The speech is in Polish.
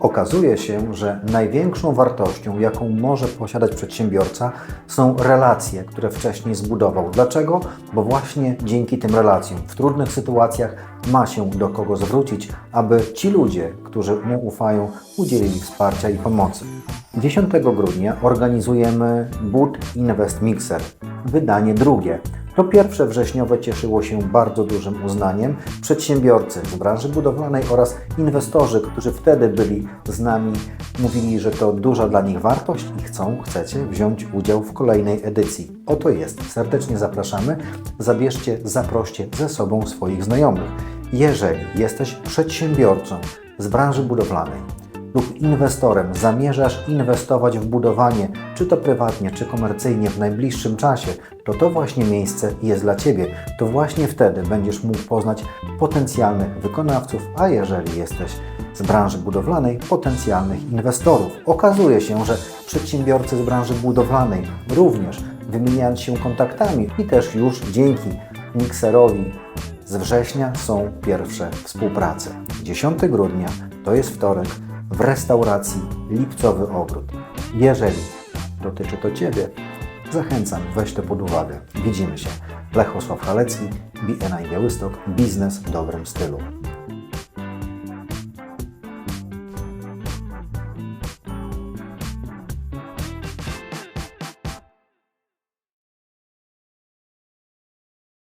Okazuje się, że największą wartością, jaką może posiadać przedsiębiorca, są relacje, które wcześniej zbudował. Dlaczego? Bo właśnie dzięki tym relacjom w trudnych sytuacjach ma się do kogo zwrócić, aby ci ludzie, którzy mu ufają, udzielili wsparcia i pomocy. 10 grudnia organizujemy Boot Invest Mixer, wydanie drugie. To pierwsze wrześniowe cieszyło się bardzo dużym uznaniem. Przedsiębiorcy z branży budowlanej oraz inwestorzy, którzy wtedy byli z nami, mówili, że to duża dla nich wartość i chcą, chcecie wziąć udział w kolejnej edycji. Oto jest. Serdecznie zapraszamy. Zabierzcie, zaproście ze sobą swoich znajomych. Jeżeli jesteś przedsiębiorcą z branży budowlanej, lub inwestorem zamierzasz inwestować w budowanie, czy to prywatnie, czy komercyjnie w najbliższym czasie, to to właśnie miejsce jest dla Ciebie. To właśnie wtedy będziesz mógł poznać potencjalnych wykonawców, a jeżeli jesteś z branży budowlanej, potencjalnych inwestorów. Okazuje się, że przedsiębiorcy z branży budowlanej również wymieniając się kontaktami i też już dzięki mikserowi z września są pierwsze współprace. 10 grudnia to jest wtorek w restauracji Lipcowy Ogród. Jeżeli dotyczy to Ciebie, zachęcam, weź to pod uwagę. Widzimy się. Lechosław Halecki, BNI Białystok, biznes w dobrym stylu.